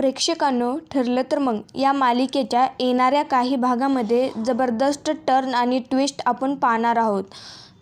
प्रेक्षकांनो ठरलं तर मग. या मालिकेच्या येणाऱ्या काही भागामध्ये जबरदस्त टर्न आणि ट्विस्ट आपण पाहणार आहोत.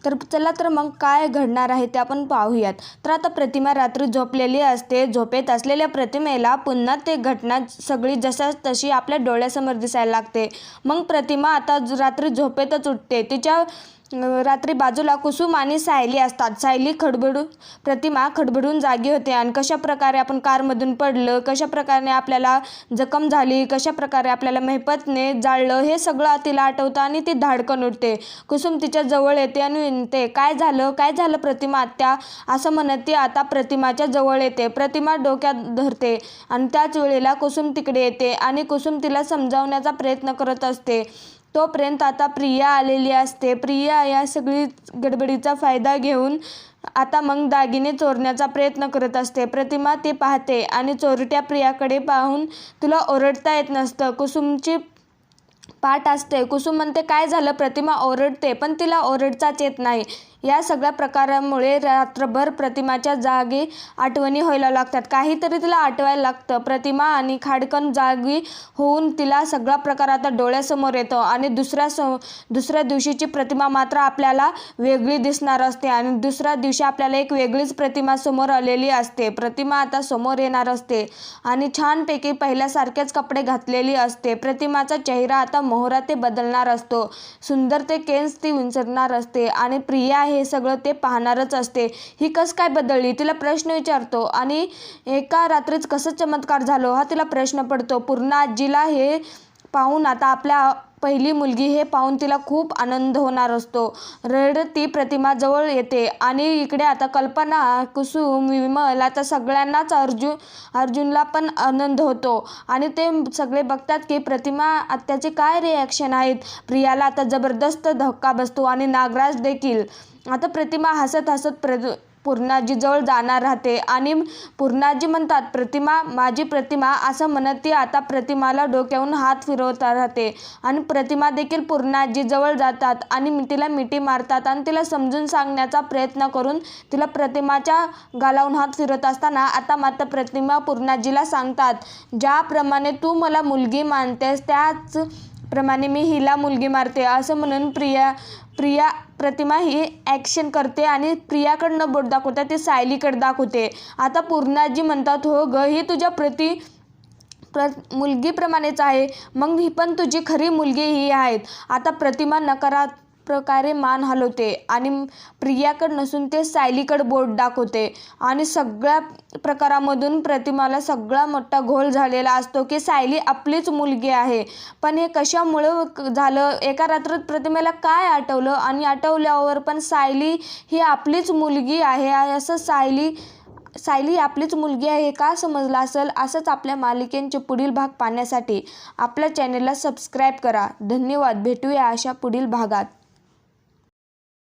तर चला तर मग काय घडणार आहे ते आपण पाहूयात. तर आता प्रतिमा रात्री झोपलेली असते. झोपेत असलेल्या प्रतिमेला पुन्हा ते घटना सगळी जशाच तशी आपल्या डोळ्यासमोर दिसायला लागते. मग प्रतिमा आता रात्री झोपेतच उठते. तिच्या रात्री बाजूला कुसुम आणि सायली असतात. सायली खडबडून प्रतिमा खडबडून जागी होते आणि कशा प्रकारे आपण कारमधून पडलं कशा प्रकारे आपल्याला जखम झाली कशा प्रकारे आपल्याला मेहपतने जाळलं हे सगळं तिला आठवतं आणि ती धाडकन उठते. कुसुम तिच्या जवळ येते आणि विनते काय झालं? काय झालं प्रतिमा आत्या? असं म्हणत ती आता प्रतिमाच्या जवळ येते. प्रतिमा डोक्यात धरते आणि त्याच वेळेला कुसुम तिकडे येते आणि कुसुम तिला समजावण्याचा प्रयत्न करत असते. तोपर्यंत आता प्रिया आलेली असते. प्रिया या सगळी गडबडीचा फायदा घेऊन आता मग दागिने चोरण्याचा प्रयत्न करत असते. प्रतिमा ते पाहते आणि चोरट्या प्रियाकडे पाहून तुला ओरडता येत नसतं. कुसुमची पाठ असते. कुसुम म्हणते काय झालं? प्रतिमा ओरडते पण तिला ओरडताच येत नाही. या सगळ्या प्रकारामुळे रात्रभर प्रतिमाच्या जागी आठवणी व्हायला लागतात. काहीतरी तिला आठवायला लागतं. प्रतिमा आणि खाडकन जागी होऊन तिला सगळा प्रकार आता डोळ्यासमोर येतो आणि दुसऱ्या सो दुसऱ्या दिवशीची प्रतिमा मात्र आपल्याला वेगळी दिसणार असते आणि दुसऱ्या दिवशी आपल्याला एक वेगळीच प्रतिमा समोर आलेली असते. प्रतिमा आता समोर येणार असते आणि छानपैकी पहिल्यासारखेच कपडे घातलेली असते. प्रतिमाचा चेहरा आता मोहरा ते बदलणार असतो. सुंदर ते केन्स ती विंचरणार असते आणि प्रिया हे सगळं ते पाहणारच असते. ही कस काय बदलली? तिला प्रश्न विचारतो. आणि एका रात्रीच कसं चमत्कार झालो? हा तिला प्रश्न पडतो. पूर्ण आजीला हे पाहून आता आपल्या पहिली मुलगी हे पाहून तिला खूप आनंद होणार असतो. रडत ती प्रतिमा जवळ येते आणि इकडे आता कल्पना कुसुम विमल आता सगळ्यांनाच अर्जुन अर्जुनला पण आनंद होतो. आणि ते सगळे बघतात की प्रतिमा आत्याचे काय रिॲक्शन आहेत? प्रियाला आता जबरदस्त धक्का बसतो आणि नागराज देखील. आता प्रतिमा हसत हसत प्र पूर्णाजीजवळ जाणार राहते. आणि पूर्णाजी म्हणतात प्रतिमा माझी प्रतिमा असं म्हणत ती आता प्रतिमाला डोक्याहून हात फिरवता राहते. आणि प्रतिमा देखील पूर्णाजीजवळ जातात आणि मी- तिला मिठी मारतात आणि तिला समजून सांगण्याचा प्रयत्न करून तिला प्रतिमाच्या गालावून हात फिरवत असताना आता मात्र प्रतिमा पूर्णाजीला सांगतात ज्याप्रमाणे तू मला मुलगी मानतेस त्याच प्रमाणे मी हिला मुलगी मारते. असं म्हणून प्रिया प्रिया प्रतिमा ही ॲक्शन करते आणि प्रियाकडनं बोट दाखवते ती सायलीकडे दाखवते. आता पूर्णाजी म्हणतात हो ग ही तुझ्या प्रति प्र मुलगीप्रमाणेच आहे. मग ही पण तुझी खरी मुलगी ही आहेत. आता प्रतिमा नकारात प्रकारे मान हलवते आणि प्रियाकडे नसून ते सायलीकडे बोट दाखवते. आणि सगळ्या प्रकारामधून प्रतिमाला सगळा मोठा घोल झालेला असतो की सायली आपलीच मुलगी आहे. पण हे कशामुळं झालं? एका रात्रात प्रतिमेला काय आठवलं? आणि आठवल्यावर पण सायली ही आपलीच मुलगी आहे असं सायली सायली आपलीच मुलगी आहे हे का समजलं असेल? असंच आपल्या मालिकेंचे पुढील भाग पाहण्यासाठी आपल्या चॅनेलला सबस्क्राईब करा. धन्यवाद. भेटूया अशा पुढील भागात.